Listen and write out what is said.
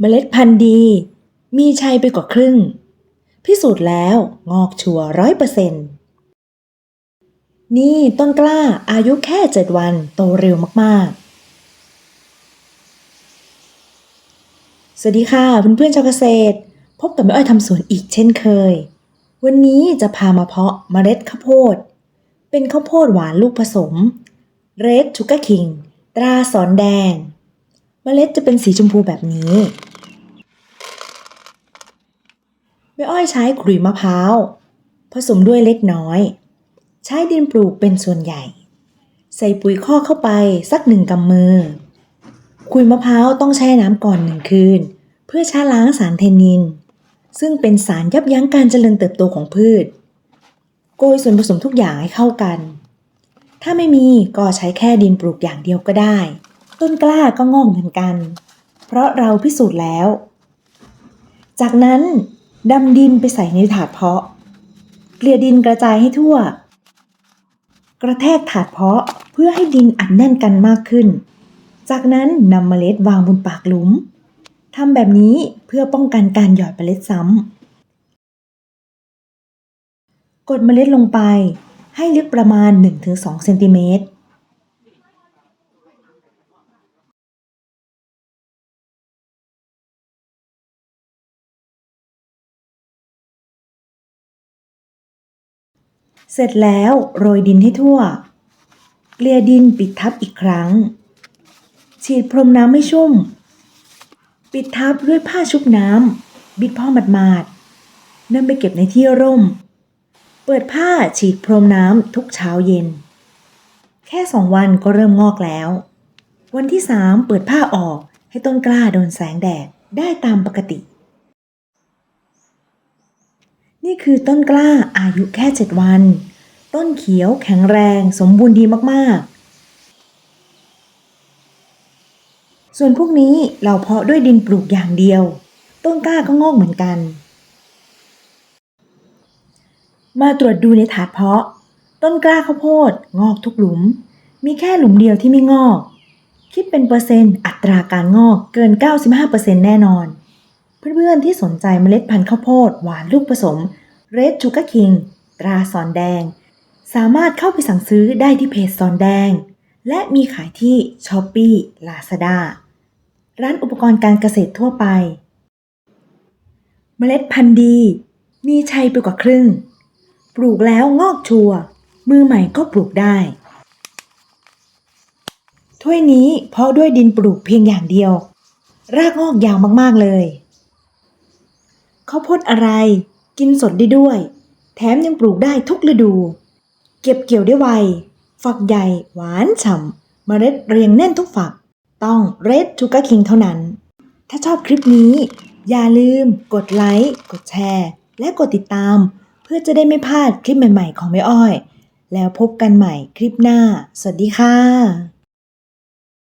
เมล็ดพันธุ์ดี มีชัยไปกว่าครึ่ง พิสูจน์แล้วงอกชัวร้อยเปอร์เซ็นต์นี่ต้นกล้าอายุแค่เจ็ดวันโตเร็วมาก ๆ สวัสดีค่ะเพื่อนๆชาวเกษตร พบกับแม่อ้อยทำสวนอีกเช่นเคย วันนี้จะพามาเพาะเมล็ดข้าวโพด เป็นข้าวโพดหวานลูกผสม Red Sugar King ตราสอนแดง เมล็ดจะเป็นสีชมพูแบบนี้แม่อ้อยใช้ขลุยมะพร้าว ผสมด้วยเล็กน้อย ใช้ดินปลูกเป็นส่วนใหญ่ ใส่ปุ๋ยคอกเข้าไปสักหนึ่งกำมือขุยมะพร้าวต้องแช่น้ำก่อนหนึ่งคืน เพื่อช้าล้างสารเทนนิน ซึ่งเป็นสารยับยั้งการเจริญเติบโตของพืช โกยส่วนผสมทุกอย่างให้เข้ากัน ถ้าไม่มีก็ใช้แค่ดินปลูกอย่างเดียวก็ได้ ต้นกล้าก็งอกเหมือนกัน เพราะเราพิสูจน์แล้ว จากนั้นดำดินไปใส่ในถาดเพาะ เกลี่ยดินกระจายให้ทั่ว กระแทกถาดเพาะเพื่อให้ดินอัดแน่นกันมากขึ้น จากนั้นนำเมล็ดวางบนปากหลุมทำแบบนี้เพื่อป้องกันการหยอดเมล็ดซ้ำ กดเมล็ดลงไปให้ลึกประมาณ 1-2เซนติเมตร เสร็จแล้วโรยดินให้ทั่ว เกลี่ยดินปิดทับอีกครั้ง ฉีดพรมน้ำให้ชุ่ม ปิดทับด้วยผ้าชุบน้ำบิดพ่อหมาดๆนำไปเก็บในที่ร่ม เปิดผ้าฉีดพรมน้ำทุกเช้าเย็น แค่สองวันก็เริ่มงอกแล้ว วันที่สามเปิดผ้าออกให้ต้นกล้าโดนแสงแดดได้ตามปกติ นี่คือต้นกล้าอายุแค่เจ็ดวัน ต้นเขียวแข็งแรงสมบูรณ์ดีมากๆ ส่วนพวกนี้เราเพาะด้วยดินปลูกอย่างเดียว ต้นกล้าก็งอกเหมือนกัน มาตรวจดูในถาดเพาะ ต้นกล้าข้าวโพดงอกทุกหลุม มีแค่หลุมเดียวที่ไม่งอกคิดเป็นเปอร์เซ็นต์อัตราการงอกเกิน 95%แน่นอน เพื่อนๆที่สนใจเมล็ดพันธุ์ข้าวโพดหวานลูกผสม Red Sugar King ตราสอนแดง สามารถเข้าไปสั่งซื้อได้ที่เพจสอนแดง และมีขายที่ s h อ p e e Lazada ร้านอุปกรณ์การเกษตรทั่วไป เมล็ดพันธุ์ดี มีชัยไปกว่าครึ่ง ปลูกแล้วงอกชัว มือใหม่ก็ปลูกได้ ถ้วยนี้เพาะด้วยดินปลูกเพียงอย่างเดียว รากงอกยาวมากๆเลย ข้าวโพดอะไร กินสดได้ด้วย แถมยังปลูกได้ทุกฤดู เก็บเกี่ยวได้ไว ฝักใหญ่ หวานฉ่ำเมล็ดเรียงแน่นทุกฝัก ต้อง Red Sugar King เท่านั้น ถ้าชอบคลิปนี้ อย่าลืม กดไลค์ กดแชร์ และกดติดตาม เพื่อจะได้ไม่พลาดคลิปใหม่ ๆ ของแม่อ้อย แล้วพบกันใหม่คลิปหน้า สวัสดีค่ะ